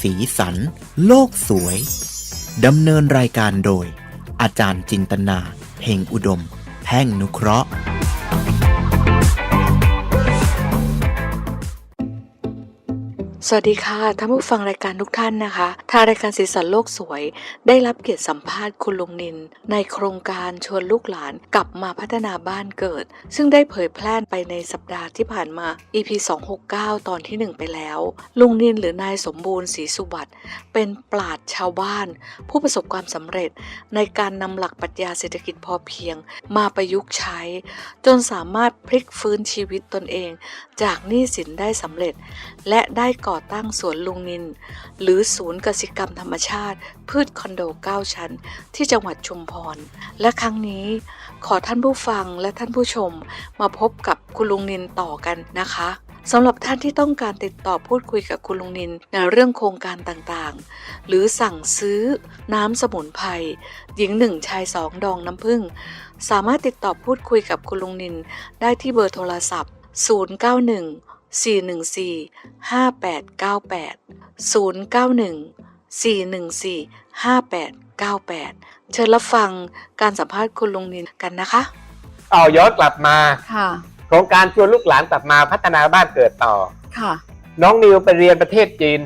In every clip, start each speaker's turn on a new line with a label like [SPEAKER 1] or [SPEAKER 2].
[SPEAKER 1] สีสัน โลกสวย ดำเนินรายการโดย อาจารย์จินตนา เพ่งอุดม แพ่งนุเคราะห์
[SPEAKER 2] สวัสดีค่ะท่านผู้ฟังรายการทุกท่านนะคะทางรายการสีสันโลกสวย ได้รับเกียรติสัมภาษณ์คุณลุงนิน ในโครงการชวนลูกหลานกลับมาพัฒนาบ้านเกิด ซึ่งได้เผยแพร่ไปในสัปดาห์ที่ผ่านมา EP 269 ตอนที่ 1 ไปแล้ว ลุงนินหรือนายสมบูรณ์ศรีสุบัติเป็นปราดชาวบ้าน ผู้ประสบความสำเร็จ ในการนำหลักปรัชญาเศรษฐกิจพอเพียง มาประยุกต์ใช้ จนสามารถพลิกฟื้นชีวิตตนเอง จากหนี้สินได้สำเร็จ และได้ก่อตั้งสวนลุงนิน หรือศูนย์กสิกรรมธรรมชาติ พืชคอนโด 9 ชั้น ที่จังหวัดชุมพร และครั้งนี้ขอท่านผู้ฟังและท่านผู้ชมมาพบกับคุณลุงนินต่อกันนะคะสำหรับท่านที่ต้องการติดต่อพูดคุยกับคุณลุงนินในเรื่องโครงการต่างๆ หรือสั่งซื้อน้ำสมุนไพรหญิงหนึ่งชายสองดองน้ำผึ้งสามารถติดต่อพูดคุยกับคุณลุงนินได้ที่เบอร์โทรศัพท์ 091 414 5898 091 414 5898 เชิญรับฟังการสัมภาษณ์คุณลุงนินกันนะคะ
[SPEAKER 3] เอาย้อนกลับมา
[SPEAKER 2] ค่ะ
[SPEAKER 3] โครงการชวนลูกหลานกลับมาพัฒนาบ้านเกิดต่อ
[SPEAKER 2] ค่ะ
[SPEAKER 3] น้องนิวไปเรียนประเทศจีน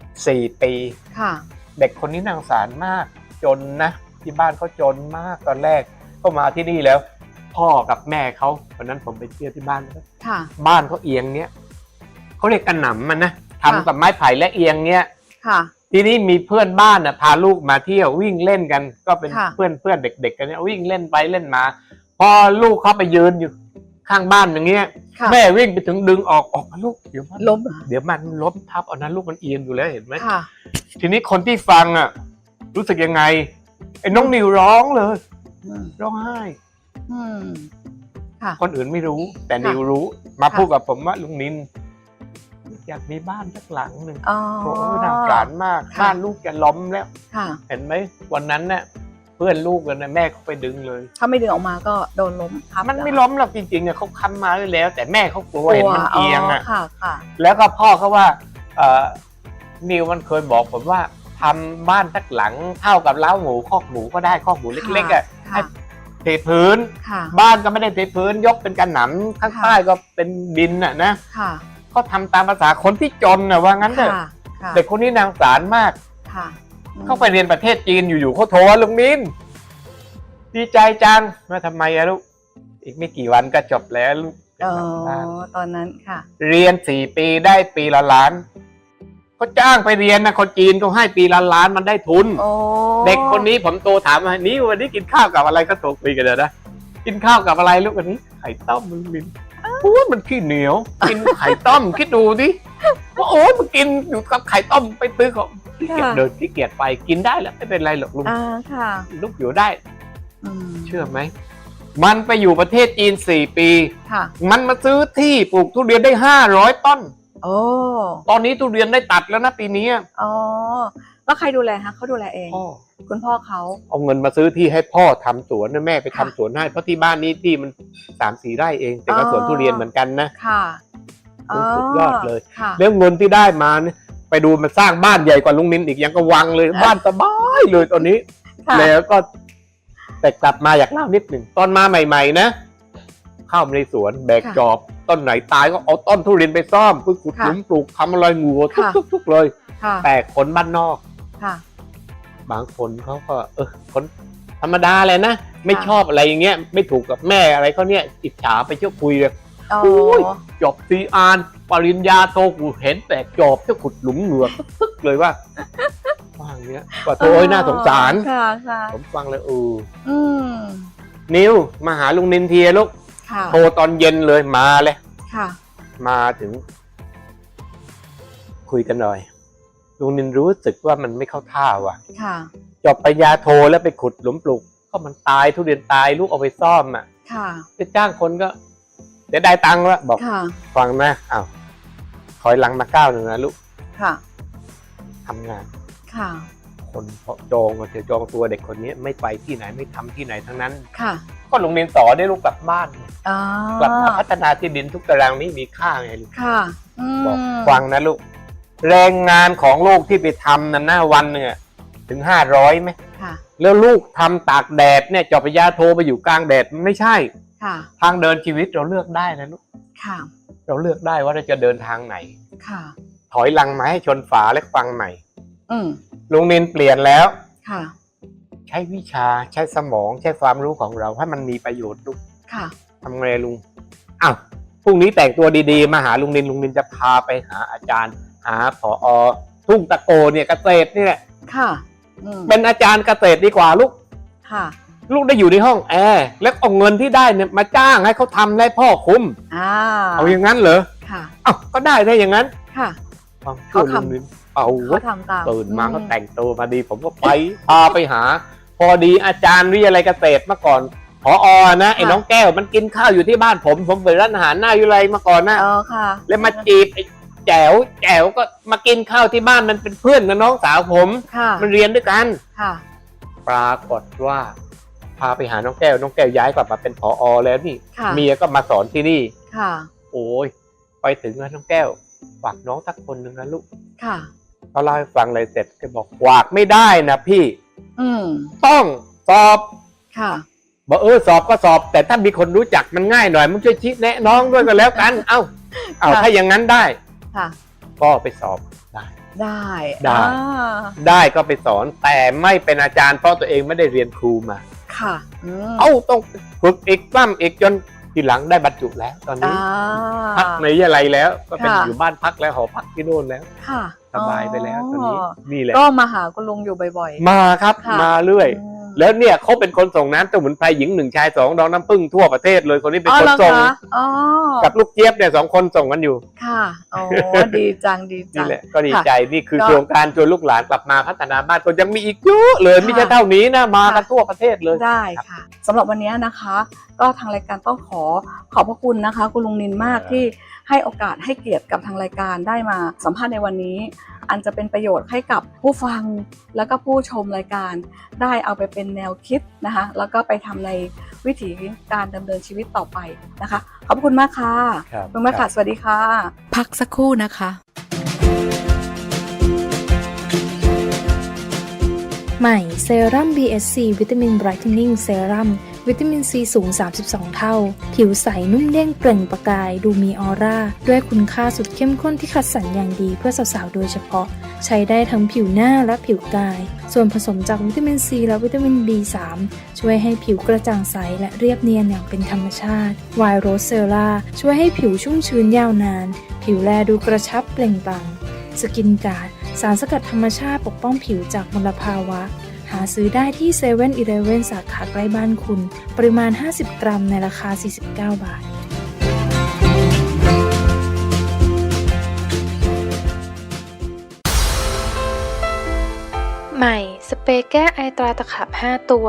[SPEAKER 3] 4 ปี
[SPEAKER 2] ค่ะ
[SPEAKER 3] เด็กคนนี้นางสารมาก จนนะ ที่บ้านเขาจนมากตอนแรกก็มาที่นี่แล้ว พ่อกับแม่เขาวันนั้นผมไปเที่ยวที่บ้านเขา
[SPEAKER 2] ค่ะ
[SPEAKER 3] บ้านเขาเอียงเนี้ยเขาเรียกกันหนำมันนะ
[SPEAKER 2] ค่ะ
[SPEAKER 3] ทำกับไม้ไผ่และเอียงเนี้ย
[SPEAKER 2] ค่ะ
[SPEAKER 3] ทีนี้มีเพื่อนบ้านน่ะพาลูกมาเที่ยววิ่งเล่นกัน ก็เป็น
[SPEAKER 2] ค่ะ
[SPEAKER 3] เพื่อนเพื่อนเด็ก ๆ กันเนี่ยวิ่งเล่นไปเล่นมา พอลูกเขาไปยืนอยู่ข้างบ้านอย่างเงี้ย
[SPEAKER 2] ค่ะ
[SPEAKER 3] แม่วิ่งไปถึงดึงออกออกมาลูกเดี๋ยวมัน
[SPEAKER 2] ล้ม
[SPEAKER 3] เดี๋ยวมันล้มทับเอานะลูกมันเอียงอยู่แล้วเห็นไหม
[SPEAKER 2] ค่ะ
[SPEAKER 3] ทีนี้คนที่ฟังอะรู้สึกยังไง ไอ้น้องนิวร้องเลย ร้องไห้
[SPEAKER 2] อืมค่ะ
[SPEAKER 3] คนอื่นไม่รู้ แต่
[SPEAKER 2] ค่ะ
[SPEAKER 3] นิวรู้ มา
[SPEAKER 2] ค่ะ
[SPEAKER 3] พูดกับผมว่าลุงนิน อยากมีบ้านสักหลังหนึ่ง
[SPEAKER 2] อ๋อ
[SPEAKER 3] โอ้ยน่าสงสารมาก
[SPEAKER 2] ค่ะ
[SPEAKER 3] บ้านลูกจะล้มแล้ว
[SPEAKER 2] ค่ะ
[SPEAKER 3] เห็นไหมวันนั้นน่ะเพื่อนลูกกันนะแม่เขาไปดึงเลย
[SPEAKER 2] ถ้าไม่ดึงออกมาก็โดนล้มทับ
[SPEAKER 3] มันไม่ล้มหรอกจริงๆอะเขาค้ำมาไว้แล้ว แต่แม่เขากลัวเห็นมันเอียงอะ
[SPEAKER 2] ค่ะ ค่ะ
[SPEAKER 3] แล้วก็พ่อเขาว่าเอ่อนิวมันเคยบอกผมว่าทำบ้านสักหลังเท่ากับเล้าหมูคอกหมูก็ได้คอกหมูเล็กๆอะ
[SPEAKER 2] ค่ะ
[SPEAKER 3] เทพื้น
[SPEAKER 2] ค่ะ
[SPEAKER 3] บ้านก็ไม่ได้เทพื้น ยกเป็นกันหนำข้าง
[SPEAKER 2] ค่ะ
[SPEAKER 3] ใต้ก็เป็นดินอะนะ
[SPEAKER 2] ค่ะ
[SPEAKER 3] เขาทำตามภาษาคนที่จนน่ะว่างั้นเถอะ
[SPEAKER 2] ค่ะค่ะ
[SPEAKER 3] เด็กคนนี้นางสารมาก
[SPEAKER 2] ค่ะ
[SPEAKER 3] เขาไปเรียนประเทศจีนอยู่ๆเขาโทรลุงนินดีใจจังมาทำไมอะลูก อีกไม่กี่วันก็จบแล้วลูก
[SPEAKER 2] อ๋อ
[SPEAKER 3] บ้าน
[SPEAKER 2] ตอนนั้นค่ะ
[SPEAKER 3] เรียนสี่ปีได้ปีละล้าน เขาจ้างไปเรียนนะคนจีนเขาให้ปีละล้านมันได้ทุน
[SPEAKER 2] โอ้
[SPEAKER 3] เด็กคนนี้ผมโตถามว่านี่วันนี้กินข้าวกับอะไรก็โตคุยกันเลยนะ กินข้าวกับอะไรลูกวันนี้ไข่ต้มมึงมินโอ้ยมันขี้เหนียว กินไข่ต้มคิดดูดิว่าโอ้ยมันกินอยู่กับไข่ต้มไปตื้อของขี้เกียจเดินขี้เกียจไปกินได้แล้วไม่เป็นไรหรอกลุง
[SPEAKER 2] อ่าค่ะ
[SPEAKER 3] ลูกอยู่ได้
[SPEAKER 2] อืม
[SPEAKER 3] เชื่อไหม มันไปอยู่ประเทศจีนสี่ปี
[SPEAKER 2] ค่ะ
[SPEAKER 3] มันมาซื้อที่ปลูกทุเรียนได้ห้าร้อยต้น
[SPEAKER 2] โอ้
[SPEAKER 3] ตอนนี้ทุเรียนได้ตัดแล้วนะปีนี้
[SPEAKER 2] อ๋อแล้วใครดูแลฮะเขาดูแลเอง
[SPEAKER 3] พ่อ
[SPEAKER 2] คุณพ่อเขา
[SPEAKER 3] เอาเงินมาซื้อที่ให้พ่อทำสวนนะแม่ไปทำ
[SPEAKER 2] ค่ะ
[SPEAKER 3] สวนให้เพราะที่บ้านนี้ที่มันสามสี่ไร่เองแต่ก็
[SPEAKER 2] อ๋อ
[SPEAKER 3] สวนทุเรียนเหมือนกันนะ
[SPEAKER 2] ค่ะ
[SPEAKER 3] โอ้สุดยอดเลย
[SPEAKER 2] ค่ะ
[SPEAKER 3] แล้วเงินที่ได้มาเนี่ยไปดูมันสร้างบ้านใหญ่กว่าลุงนินอีกยังก็วังเลยบ้านสบายเลยตอนนี้
[SPEAKER 2] ค่ะ
[SPEAKER 3] แล้วก็แต่กลับมาอยากเล่านิดหนึ่งตอนมาใหม่ ๆ นะ เข้ามาในสวนแบก
[SPEAKER 2] ค่ะ
[SPEAKER 3] จอบ ต้นไหนตายก็เอาต้นทุเรียนไปซ่อมเพื่อขุดห
[SPEAKER 2] ค่ะ
[SPEAKER 3] ลุมปลูกทำอะไรงูทุก
[SPEAKER 2] ค่ะ
[SPEAKER 3] ทุกทุกเลย
[SPEAKER 2] ค่ะ
[SPEAKER 3] แต่คนบ้านนอก
[SPEAKER 2] ค่ะ
[SPEAKER 3] บางคนเขาก็ เออคนธรรมดาเลยนะไม่
[SPEAKER 2] ค่ะ
[SPEAKER 3] ชอบอะไรอย่างเงี้ย ไม่ถูกกับแม่อะไรเขาเนี่ยอิจฉาไปเที่ยวคุยเลย
[SPEAKER 2] อ๋อ
[SPEAKER 3] โอ้ยจบซีอานปริญญาโทกูเห็นแตกจอบจะขุดหลุมเหงือกตึกเลยว่าว่าอย่างเงี้ยก็โอ้ยน่าสงสาร
[SPEAKER 2] ค่ะค่ะ
[SPEAKER 3] ผมฟังเลยเออ
[SPEAKER 2] อืม
[SPEAKER 3] นิวมาหาลุงนินเทียลูก
[SPEAKER 2] ค่ะ
[SPEAKER 3] โทรตอนเย็นเลยมาเลย
[SPEAKER 2] ค่ะ
[SPEAKER 3] มาถึง คุยกันหน่อยลุงนินรู้สึกว่ามันไม่เข้าท่าว่ะ
[SPEAKER 2] ค่ะ
[SPEAKER 3] จบปริญญาโทแล้วไปขุดหลุมปลูก ก็มันตายทุเรียนตายลูกเอาไปซ่อมอะ
[SPEAKER 2] ค่ะ
[SPEAKER 3] จะจ้างคนก็เดี๋ยวได้ตังค์แล้วบอก
[SPEAKER 2] ค่ะ
[SPEAKER 3] ฟังนะอ้าวถอยหลังมาก้าวหนึ่งนะลูก
[SPEAKER 2] ค่ะ
[SPEAKER 3] ทำงาน
[SPEAKER 2] ค่ะ
[SPEAKER 3] คนพอจองก็จะจองตัวเด็กคนนี้ไม่ไปที่ไหนไม่ทำที่ไหนทั้งนั้น
[SPEAKER 2] ค่ะ
[SPEAKER 3] ก็โรงเรียนสอนได้ลูกกลับบ้าน
[SPEAKER 2] อ๋อก
[SPEAKER 3] ลับมาพัฒนาที่ดินทุกตารางนี้มีค่าไงลูก
[SPEAKER 2] ค่ะอืม
[SPEAKER 3] บอกฟังนะลูก แรงงานของลูกที่ไปทำนั่นนะวันหนึ่งอะถึงห้าร้อยไหม
[SPEAKER 2] ค่ะ
[SPEAKER 3] แล้วลูกทำตากแดดเนี่ยจอบปริญญาโทไปอยู่กลางแดดมันไม่ใช่
[SPEAKER 2] ค่ะ
[SPEAKER 3] ทางเดินชีวิตเราเลือกได้นะลูก
[SPEAKER 2] ค่ะ
[SPEAKER 3] เราเลือกได้ว่าเราจะเดินทางไหน
[SPEAKER 2] ค่ะ
[SPEAKER 3] ถอยหลังมาให้ชนฝาและฟังใหม่
[SPEAKER 2] อืม
[SPEAKER 3] ลุงนินเปลี่ยนแล้ว
[SPEAKER 2] ค่ะ
[SPEAKER 3] ใช้วิชาใช้สมองใช้ความรู้ของเราให้มันมีประโยชน์ลูก
[SPEAKER 2] ค่ะ
[SPEAKER 3] ทำไงลุงอ้าวพรุ่งนี้แต่งตัวดีๆ มาหาลุงนินลุงนินจะพาไปหาอาจารย์ หาผอทุ่งตะโกเนี่ยเกษตรนี่แหละ
[SPEAKER 2] ค่ะ อืม
[SPEAKER 3] เป็นอาจารย์เกษตรดีกว่าลูก
[SPEAKER 2] ค่ะ
[SPEAKER 3] ลูกได้อยู่ในห้องแอร์แล้วเอาเงินที่ได้เนี่ยมาจ้างให้เขาทำให้พ่อคุ้ม
[SPEAKER 2] อ่า
[SPEAKER 3] เอาอย่างนั้นเหรอ
[SPEAKER 2] ค่ะ
[SPEAKER 3] เอ้าก็ได้ได้อย่างนั้น
[SPEAKER 2] ค่ะ
[SPEAKER 3] ฟัง
[SPEAKER 2] เขา
[SPEAKER 3] พูด
[SPEAKER 2] ทำ
[SPEAKER 3] ลุงนิน เอา
[SPEAKER 2] เขาทำตาม
[SPEAKER 3] ตื่นมาก็
[SPEAKER 2] อื
[SPEAKER 3] แต่งตัวมาดี ผมก็ไปพาไปหา พอดีอาจารย์วิทยาลัยเกษตรเมื่อก่อนพออนะไอ้น้องแก้วมันกินข้าวอยู่ที่บ้านผม ผมเปิดร้านอาหารหน้าวิทยาลัยมาก่อนนะ
[SPEAKER 2] เออค่ะ
[SPEAKER 3] แล้วมาจีบไอ้แจ๋วแจ๋วก็มากินข้าวที่บ้านมันเป็นเพื่อนกับน้องสาวผม
[SPEAKER 2] ค่ะ
[SPEAKER 3] มันเรียนด้วยกัน
[SPEAKER 2] ค่ะ
[SPEAKER 3] ปรากฏว่า พาไปหาน้องแก้วน้องแก้วย้ายกลับมาเป็นผออแล้วนี่
[SPEAKER 2] ค่ะ
[SPEAKER 3] เมียก็มาสอนที่นี่
[SPEAKER 2] ค่ะ
[SPEAKER 3] โอ้ยไปถึงแล้วน้องแก้วฝากน้องสักคนหนึ่งนะลูก
[SPEAKER 2] ค่ะ
[SPEAKER 3] เขาเล่าให้ฟังเลยเสร็จแกบอกฝากไม่ได้นะพี่
[SPEAKER 2] อืม
[SPEAKER 3] ต้องสอบ
[SPEAKER 2] ค่ะ
[SPEAKER 3] บอกเออสอบก็สอบ แต่ถ้ามีคนรู้จักมันง่ายหน่อยมึงช่วยชี้แนะน้องด้วยก็แล้วกัน เอ้า เอา
[SPEAKER 2] ค่ะ
[SPEAKER 3] ถ้าอย่างนั้นได้
[SPEAKER 2] ค่ะ
[SPEAKER 3] ก็ไปสอบได้
[SPEAKER 2] ได้
[SPEAKER 3] ได้
[SPEAKER 2] อ่า
[SPEAKER 3] ได้ก็ไปสอน แต่ไม่เป็นอาจารย์เพราะตัวเองไม่ได้เรียนครูมา
[SPEAKER 2] ค่ะอืม
[SPEAKER 3] เอ้าต้องฝึกอีกปั้มอีกจน ทีหลังได้บรรจุแล้ว ตอนนี้
[SPEAKER 2] อ่า
[SPEAKER 3] พักในวิทยาลัยแล้วก็เป็น
[SPEAKER 2] ค่ะ
[SPEAKER 3] อยู่บ้านพักแล้วหอพักที่โน่นแล้ว
[SPEAKER 2] ค่ะ
[SPEAKER 3] สบายไปแล้วตอนนี้
[SPEAKER 2] อ๋อ
[SPEAKER 3] นี่แหละ
[SPEAKER 2] ก็มาหาคุณลุงอยู่บ่อย
[SPEAKER 3] มาครับ
[SPEAKER 2] ค่ะ
[SPEAKER 3] มาเรื่อย
[SPEAKER 2] ๆอืม
[SPEAKER 3] แล้วเนี่ยเขาเป็นคนส่งน้ำสมุนไพรหญิงหนึ่งชายสองดองน้ำผึ้งทั่วประเทศเลยคนนี้เป็น
[SPEAKER 2] อ๋อ
[SPEAKER 3] คน
[SPEAKER 2] เหรอ
[SPEAKER 3] ส่ง
[SPEAKER 2] คะอ๋อ
[SPEAKER 3] กับลูกเจี๊ยบเนี่ยสองคนส่งกันอยู่
[SPEAKER 2] ค่ะโอ้ดีจังดีจั
[SPEAKER 3] นี่
[SPEAKER 2] ง
[SPEAKER 3] แหละก็ดี
[SPEAKER 2] ค่ะ
[SPEAKER 3] ใจนี่คือ
[SPEAKER 2] ก็
[SPEAKER 3] โครงการชวนลูกหลานกลับมาพัฒนาบ้านก็ยังมีอีกเยอะเลย
[SPEAKER 2] ค่ะ
[SPEAKER 3] ไม่ใช่เท่านี้นะมากัน
[SPEAKER 2] ค่ะ
[SPEAKER 3] ทั่วประเทศเลย
[SPEAKER 2] ได้ค่ะสำหรับวันนี้นะคะ ก็ทางรายการต้องขอขอบพระคุณนะคะคุณลุงนินมาก
[SPEAKER 3] ครับ
[SPEAKER 2] ที่ให้โอกาสให้เกียรติกับทางรายการได้มาสัมภาษณ์ในวันนี้ อันจะเป็นประโยชน์ให้กับผู้ฟังแล้วก็ผู้ชมรายการ ได้เอาไปเป็นแนวคิดนะคะแล้วก็ไปทำในวิถีการดำเนินชีวิตต่อไปนะคะ ขอบพระคุณมากค่ะ
[SPEAKER 3] ครับ
[SPEAKER 2] ขอบคุณมากค่ะสวัสดีค่ะ พักสักครู่นะคะ
[SPEAKER 4] ใหม่เซรั่ม BSC วิตามินไบรท์เทนนิ่งเซรั่ม วิตามินซีสูง 32 เท่า ผิวใสนุ่มเด้งเปล่งประกาย ดูมีออร่า ด้วยคุณค่าสุดเข้มข้นที่คัดสรรอย่างดีเพื่อสาวๆ โดยเฉพาะ ใช้ได้ทั้งผิวหน้าและผิวกาย ส่วนผสมจากวิตามินซีและวิตามิน B3 ช่วยให้ผิวกระจ่างใสและเรียบเนียนอย่างเป็นธรรมชาติไวโรเซลล่าช่วยให้ผิวชุ่มชื้นยาวนาน ผิวแลดูกระชับเปล่งปลั่งสกินการ์ดสารสกัดธรรมชาติปกป้องผิวจากมลภาวะ หาซื้อได้ที่7 e เ e ่ e อสาขาใกล้บ้านคุณ ปริมาณ 50 กรัมในราคา 49 บาท
[SPEAKER 5] ใหม่ สเปรย์แก้ไอตราตะขับ 5 ตัว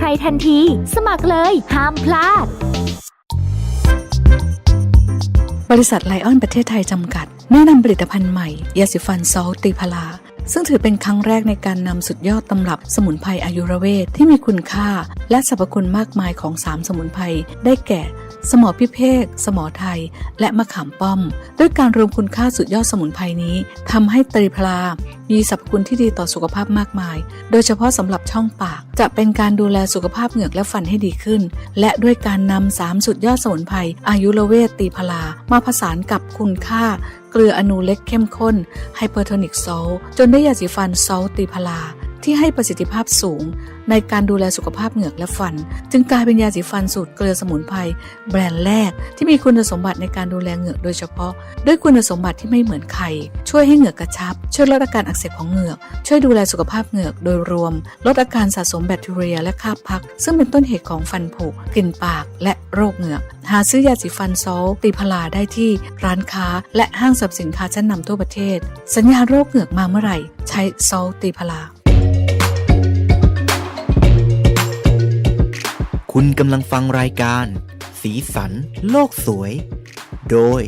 [SPEAKER 6] ใครทันที สมัครเลยห้ามพลาด
[SPEAKER 2] บริษัทไลออนประเทศไทยจำกัด แนะนำผลิตภัณฑ์ใหม่ยาสีฟันซอลตีพลา ซึ่งถือเป็นครั้งแรกในการนำสุดยอดตำรับสมุนไพรอายุรเวทที่มีคุณค่า และสรรพคุณมากมายของ 3 สมุนไพรได้แก่ สมอพิเภก สมอไทย และมะขามป้อม ด้วยการรวมคุณค่าสุดยอดสมุนไพรนี้ทำให้ตรีพลา มีสรรพคุณที่ดีต่อสุขภาพมากมาย โดยเฉพาะสำหรับช่องปาก จะเป็นการดูแลสุขภาพเหงือกและฟันให้ดีขึ้น และด้วยการนำสามสุดยอดสมุนไพรอายุรเวทตีพลา มาผสานกับคุณค่าเกลืออนูเล็กเข้มข้นไฮเปอร์โทนิกโซลจนได้ยาสีฟันโซลตีพลา ที่ให้ประสิทธิภาพสูง ในการดูแลสุขภาพเหงือกและฟัน จึงกลายเป็นยาสีฟันสูตรเกลือสมุนไพรแบรนด์แรกที่มีคุณสมบัติในการดูแลเหงือกโดยเฉพาะ ด้วยคุณสมบัติที่ไม่เหมือนใคร ช่วยให้เหงือกกระชับ ช่วยลดอาการอักเสบของเหงือก ช่วยดูแลสุขภาพเหงือกโดยรวม ลดอาการสะสมแบคทีเรียและคราบพัก ซึ่งเป็นต้นเหตุของฟันผุกลิ่นปากและโรคเหงือก หาซื้อยาสีฟันซอลตีพลาได้ที่ร้านค้า และห้างสรรพสินค้าชั้นนำทั่วประเทศ สัญญาณโรคเหงือกมาเมื่อไหร่ ใช้ซอลตีพลา
[SPEAKER 1] คุณกำลังฟังรายการ สีสัน โลกสวย โดย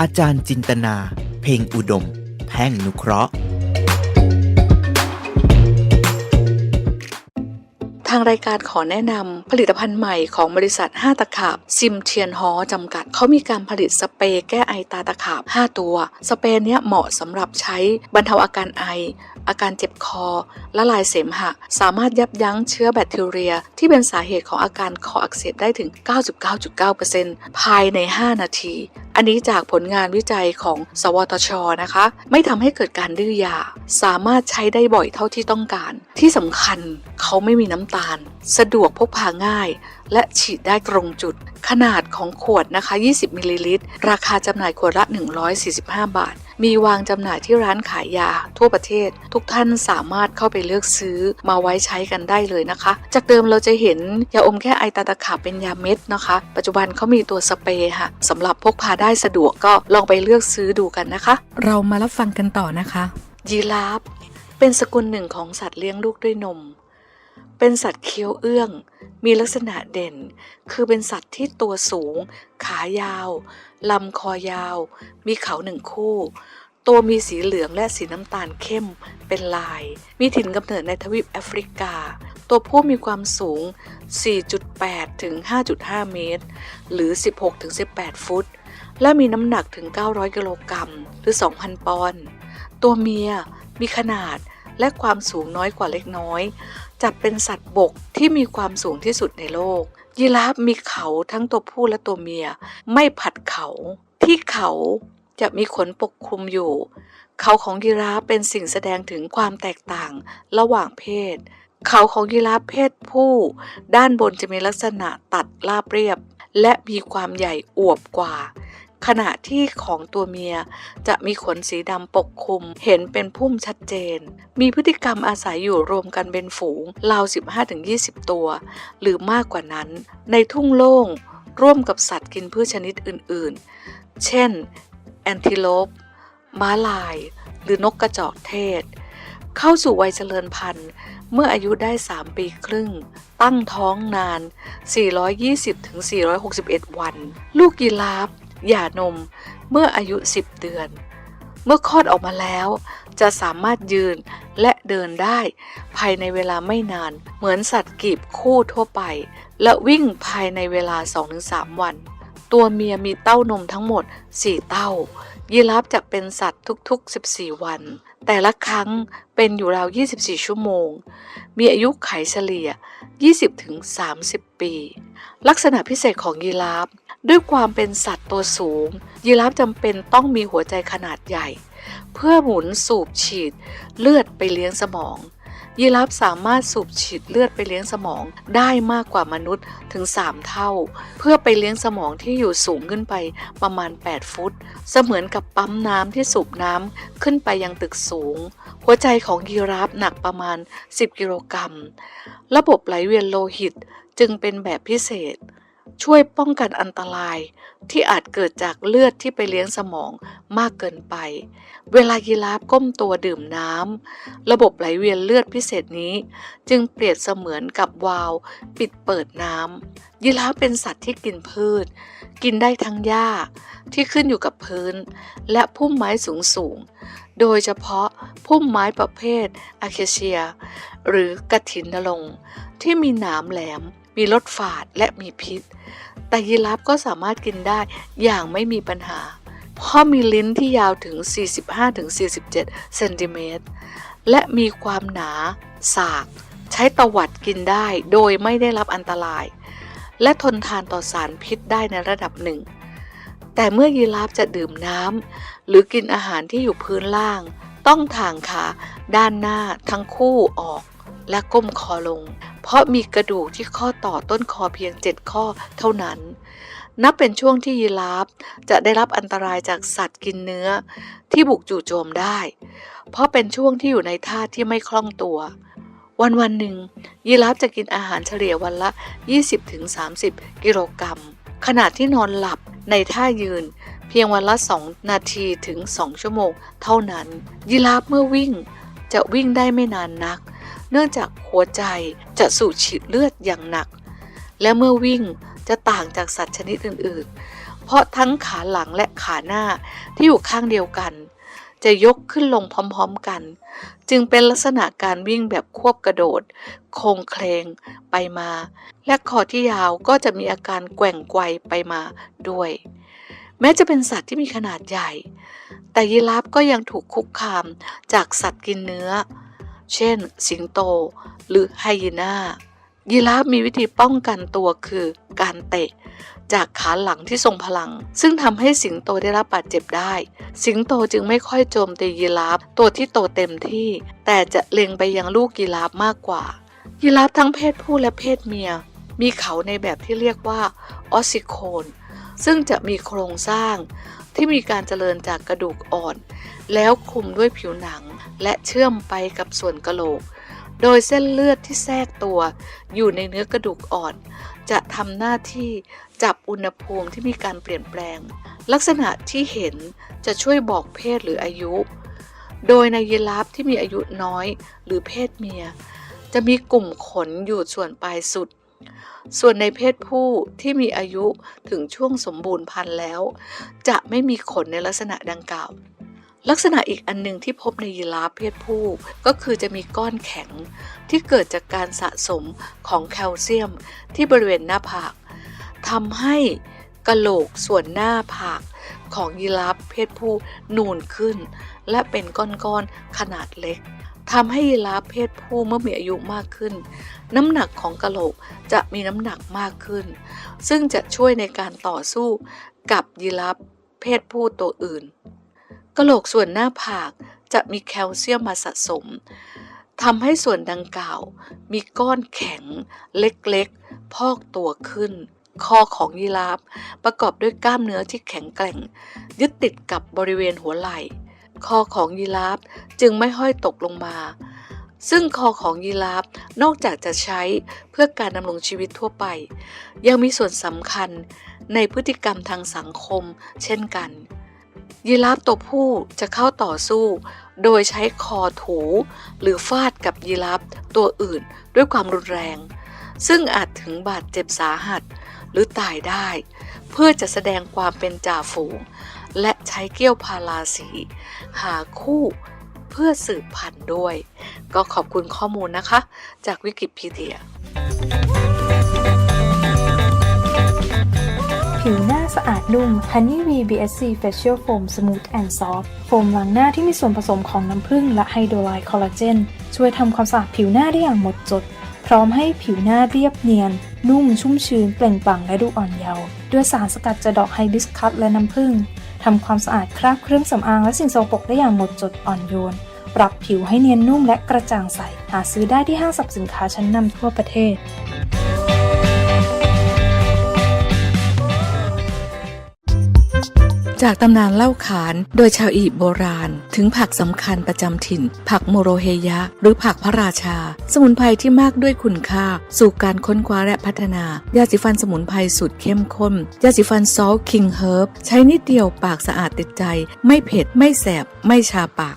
[SPEAKER 1] อาจารย์จินตนา เพ่งอุดม แพ่งนุเคราะห์
[SPEAKER 2] ทางรายการขอแนะนำผลิตภัณฑ์ใหม่ของบริษัท5ตะขาบซิมเทียนฮอจำกัด เขามีการผลิตสเปรย์แก้ไอตาตะขาบ 5 ตัว สเปรย์เนี้ยเหมาะสำหรับใช้บรรเทาอาการไอ อาการเจ็บคอ ละลายเสมหะ สามารถยับยั้งเชื้อแบคทีเรีย ที่เป็นสาเหตุของอาการคออักเสบได้ถึง 99.9%ภายใน 5 นาที อันนี้จากผลงานวิจัยของ สวทช นะคะ ไม่ทำให้เกิดการดื้อยา สามารถใช้ได้บ่อยเท่าที่ต้องการ ที่สำคัญเขาไม่มีน้ำตาล สะดวกพกพาง่าย และฉีดได้ตรงจุด ขนาดของขวดนะคะ20 มิลลิลิตร ราคาจำหน่ายขวดละ 145 บาท มีวางจำหน่ายที่ร้านขายยาทั่วประเทศ ทุกท่านสามารถเข้าไปเลือกซื้อมาไว้ใช้กันได้เลยนะคะ จากเดิมเราจะเห็นยาอมแค่ไอตาตะขาบเป็นยาเม็ดนะคะ ปัจจุบันเขามีตัวสเปรย์ค่ะสำหรับพกพาได้สะดวกก็ลองไปเลือกซื้อดูกันนะคะ เรามารับฟังกันต่อนะคะ ยีราฟเป็นสกุลหนึ่งของสัตว์เลี้ยงลูกด้วยนม เป็นสัตว์เคี้ยวเอื้อง มีลักษณะเด่น คือเป็นสัตว์ที่ตัวสูง ขายาว ลำคอยาว มีเขาหนึ่งคู่ ตัวมีสีเหลืองและสีน้ำตาลเข้ม เป็นลาย มีถิ่นกำเนิดในทวีปแอฟริกา ตัวผู้มีความสูง 4.8 ถึง 5.5 เมตร หรือ 16 ถึง 18 ฟุต และมีน้ำหนักถึง 900 กิโลกรัม หรือ 2,000 ปอนด์ ตัวเมียมีขนาดและความสูงน้อยกว่าเล็กน้อย จัดเป็นสัตว์บกที่มีความสูงที่สุดในโลก ยีราฟมีเขาทั้งตัวผู้และตัวเมีย ไม่ผัดเขาที่เขาจะมีขนปกคลุมอยู่ เขาของยีราฟเป็นสิ่งแสดงถึงความแตกต่างระหว่างเพศ เขาของยีราฟเพศผู้ ด้านบนจะมีลักษณะตัดราบเรียบ และมีความใหญ่อวบกว่า ขณะที่ของตัวเมียจะมีขนสีดำปกคลุม เห็นเป็นพุ่มชัดเจน มีพฤติกรรมอาศัยอยู่รวมกันเป็นฝูงราว 15-20 ตัว หรือมากกว่านั้น ในทุ่งโล่ง ร่วมกับสัตว์กินพืชชนิดอื่นๆ เช่น แอนติโลป ม้าลาย หรือนกกระจอกเทศ เข้าสู่วัยเจริญพันธุ์ เมื่ออายุได้ 3 ปีครึ่ง ตั้งท้องนาน 420-461 วัน ลูกยีราฟ หย่านมเมื่ออายุ 10 เดือน เมื่อคลอดออกมาแล้ว จะสามารถยืนและเดินได้ ภายในเวลาไม่นานเหมือนสัตว์กีบคู่ทั่วไป และวิ่งภายในเวลา 2-3 วัน ตัวเมียมีเต้านมทั้งหมด 4 เต้า ยีราฟจะเป็นสัตว์ทุกๆ 14 วัน แต่ละครั้งเป็นอยู่ราว 24 ชั่วโมง มีอายุไขเฉลี่ย 20-30 ปี ลักษณะพิเศษของยีราฟ ด้วยความเป็นสัตว์ตัวสูง ยีราฟจำเป็นต้องมีหัวใจขนาดใหญ่ เพื่อหมุนสูบฉีดเลือดไปเลี้ยงสมอง ยีราฟสามารถสูบฉีดเลือดไปเลี้ยงสมองได้มากกว่ามนุษย์ถึง 3 เท่า เพื่อไปเลี้ยงสมองที่อยู่สูงขึ้นไปประมาณ 8 ฟุต เสมือนกับปั๊มน้ำที่สูบน้ำขึ้นไปยังตึกสูง หัวใจของยีราฟหนักประมาณ 10 กิโลกรัม ระบบไหลเวียนโลหิตจึงเป็นแบบพิเศษ ช่วยป้องกันอันตรายที่อาจเกิดจากเลือดที่ไปเลี้ยงสมองมากเกินไป เวลายีราฟก้มตัวดื่มน้ำ ระบบไหลเวียนเลือดพิเศษนี้ จึงเปรียบเสมือนกับวาล์วปิดเปิดน้ำ ยีราฟเป็นสัตว์ที่กินพืช กินได้ทั้งหญ้าที่ขึ้นอยู่กับพื้น และพุ่มไม้สูงสูง โดยเฉพาะพุ่มไม้ประเภทอะเคเชีย หรือกระถินนรงที่มีหนามแหลม มีรสฝาดและมีพิษ แต่ยีราฟก็สามารถกินได้อย่างไม่มีปัญหา เพราะมีลิ้นที่ยาวถึง 45-47 เซนติเมตร และมีความหนาสาก ใช้ตวัดกินได้โดยไม่ได้รับอันตราย และทนทานต่อสารพิษได้ในระดับหนึ่ง แต่เมื่อยีราฟจะดื่มน้ำหรือกินอาหารที่อยู่พื้นล่าง ต้องถางขาด้านหน้าทั้งคู่ออก และก้มคอลง เพราะมีกระดูกที่ข้อต่อต้นคอเพียง 7 ข้อเท่านั้น นับเป็นช่วงที่ยีราฟจะได้รับอันตรายจากสัตว์กินเนื้อที่บุกจู่โจมได้ เพราะเป็นช่วงที่อยู่ในท่าที่ไม่คล่องตัว วันวันหนึ่ง ยีราฟจะกินอาหารเฉลี่ยวันละ 20-30 กิโลกรัม ขณะที่นอนหลับในท่ายืนเพียงวันละ 2 นาทีถึง 2 ชั่วโมง เท่านั้น ยีราฟเมื่อวิ่งจะวิ่งได้ไม่นานนัก เนื่องจากหัวใจจะสูบฉีดเลือดอย่างหนัก และเมื่อวิ่งจะต่างจากสัตว์ชนิดอื่น ๆ เพราะทั้งขาหลังและขาหน้าที่อยู่ข้างเดียวกัน จะยกขึ้นลงพร้อม ๆ กัน จึงเป็นลักษณะการวิ่งแบบควบกระโดด โคงเคลงไปมา และคอที่ยาวก็จะมีอาการแกว่งไกวไปมาด้วย แม้จะเป็นสัตว์ที่มีขนาดใหญ่ แต่ยีราฟก็ยังถูกคุกคามจากสัตว์กินเนื้อ เช่น สิงโต หรือไฮยีน่า ยีราฟมีวิธีป้องกันตัวคือการเตะ จากขาหลังที่ทรงพลัง ซึ่งทำให้สิงโตได้รับบาดเจ็บได้ สิงโตจึงไม่ค่อยโจมตียีราฟตัวที่โตเต็มที่ แต่จะเล็งไปยังลูกยีราฟมากกว่า ยีราฟทั้งเพศผู้และเพศเมีย มีเขาในแบบที่เรียกว่าออสซิโคนซึ่งจะมีโครงสร้างที่มีการเจริญจากกระดูกอ่อน แล้วคลุมด้วยผิวหนัง และเชื่อมไปกับส่วนกะโหลก โดยเส้นเลือดที่แทรกตัว อยู่ในเนื้อกระดูกอ่อน จะทำหน้าที่จับอุณหภูมิที่มีการเปลี่ยนแปลง ลักษณะที่เห็นจะช่วยบอกเพศหรืออายุ โดยในยีราฟที่มีอายุน้อยหรือเพศเมีย จะมีกลุ่มขนอยู่ส่วนปลายสุดส่วนในเพศผู้ที่มีอายุถึงช่วงสมบูรณ์พันธุ์แล้ว จะไม่มีขนในลักษณะดังกล่าว ลักษณะอีกอันหนึ่งที่พบในยีราฟเพศผู้ ก็คือจะมีก้อนแข็งที่เกิดจากการสะสมของแคลเซียมที่บริเวณหน้าผากทำให้กะโหลกส่วนหน้าผากของยีราฟเพศผู้นูนขึ้น และเป็นก้อนๆขนาดเล็กทำให้ยีราฟเพศผู้เมื่อมีอายุมากขึ้น น้ำหนักของกะโหลกจะมีน้ำหนักมากขึ้น ซึ่งจะช่วยในการต่อสู้กับยีราฟเพศผู้ตัวอื่น กะโหลกส่วนหน้าผากจะมีแคลเซียมมาสะสมทำให้ส่วนดังกล่าว มีก้อนแข็งเล็กๆ พอกตัวขึ้น คอของยีราฟประกอบด้วยกล้ามเนื้อที่แข็งแกร่ง ยึดติดกับบริเวณหัวไหล่ คอของยีราฟจึงไม่ห้อยตกลงมา ซึ่งคอของยีราฟนอกจากจะใช้เพื่อการดำรงชีวิตทั่วไป ยังมีส่วนสำคัญในพฤติกรรมทางสังคม เช่นกัน ยีราฟตัวผู้จะเข้าต่อสู้ โดยใช้คอถู หรือฟาดกับยีราฟตัวอื่นด้วยความรุนแรง ซึ่งอาจถึงบาดเจ็บสาหัสหรือตายได้ เพื่อจะแสดงความเป็นจ่าฝูง และใช้เกี้ยวพาราสี หาคู่เพื่อสืบพันธุ์ด้วย ก็ขอบคุณข้อมูลนะคะ จากวิกิพีเดีย
[SPEAKER 4] อาดนุ่ม Honey V BSC Facial Foam Smooth and Soft โฟมล้างหน้าที่มีส่วนผสมของน้ำผึ้งและไฮโดรไลด์คอลลาเจน ช่วยทำความสะอาดผิวหน้าได้อย่างหมดจด พร้อมให้ผิวหน้าเรียบเนียน นุ่มชุ่มชื้น เปล่งปลั่งและดูอ่อนเยาว์ด้วยสารสกัดจากดอกไฮบิสคัสและน้ำผึ้งทำความสะอาดคราบเครื่องสำอางและสิ่งสกปรกได้อย่างหมดจดอ่อนโยน ปรับผิวให้เนียนนุ่มและกระจ่างใส หาซื้อได้ที่ห้างสรรพสินค้าชั้นนำทั่วประเทศ
[SPEAKER 2] จากตำนานเล่าขานโดยชาวอียิปต์โบราณ ถึงผักสำคัญประจำถิ่น ผักโมโรเฮยะ หรือผักพระราชา สมุนไพรที่มากด้วยคุณค่า สู่การค้นคว้าและพัฒนา ยาสีฟันสมุนไพรสูตรเข้มข้น ยาสีฟันซอลคิงเฮิร์บใช้นิดเดียวปากสะอาดติดใจ ไม่เผ็ดไม่แสบไม่ชาปาก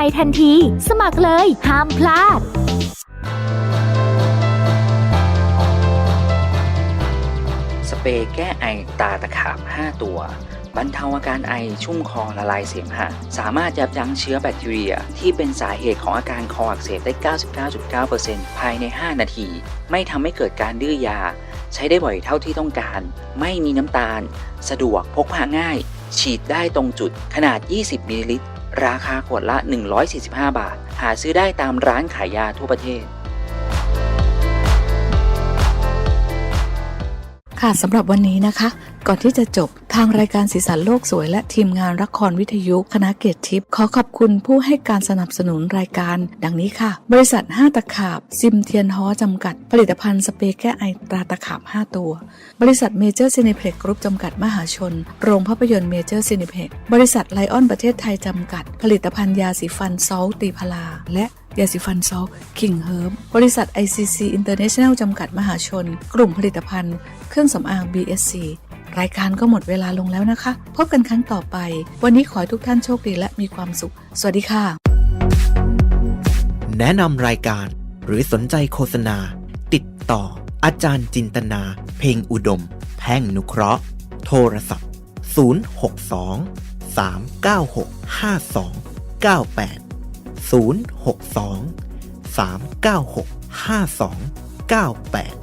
[SPEAKER 6] ทันที สมัครเลย ห้ามพลาด
[SPEAKER 7] สเปรย์แก้ไอตาตะขาบ 5 ตัว บรรเทาอาการไอชุ่มคอละลายเสมหะ สามารถยับยั้งเชื้อแบคทีเรีย ที่เป็นสาเหตุของอาการคออักเสบได้ 99.9%ภายใน 5 นาที ไม่ทำให้เกิดการดื้อยา ใช้ได้บ่อยเท่าที่ต้องการ ไม่มีน้ำตาล สะดวกพกพาง่าย ฉีดได้ตรงจุดขนาด 20มิลลิลิตร ราคาขวดละ 145 บาท หาซื้อได้ตามร้านขายยาทั่วประเทศ
[SPEAKER 2] ค่ะสำหรับวันนี้นะคะ ก่อนที่จะจบทางรายการสีสันโลกสวย และทีมงานละครวิทยุคณะเกียรติทิพย์ขอขอบคุณผู้ให้การสนับสนุนรายการ ดังนี้ค่ะ บริษัท 5 ตะขาบ ซิมเทียนฮอจำกัด ผลิตภัณฑ์สเปรย์แก้ไอตราตะขาบ 5 ตัว บริษัทเมเจอร์ซีนิเพล็กกรุ๊ปจำกัดมหาชน โรงภาพยนตร์เมเจอร์ซีนิเพล็กบริษัทไลออนประเทศไทยจำกัด ผลิตภัณฑ์ยาสีฟันซอลตีพลา และ ยาสีฟันซอลคิงเฮิร์บบริษัท ICC International จำกัดมหาชน กลุ่มผลิตภัณฑ์ เครื่องสำอาง BSC รายการก็หมดเวลาลงแล้วนะคะ พบกันครั้งต่อไป วันนี้ขอให้ทุกท่านโชคดีและมีความสุข สวัสดีค่ะ
[SPEAKER 1] แนะนำรายการ หรือสนใจโฆษณา ติดต่อ อาจารย์จินตนา เพลงอุดม แพ่งนุเคราะห์ โทรศัพท์ 062 396 5298 062 396 5298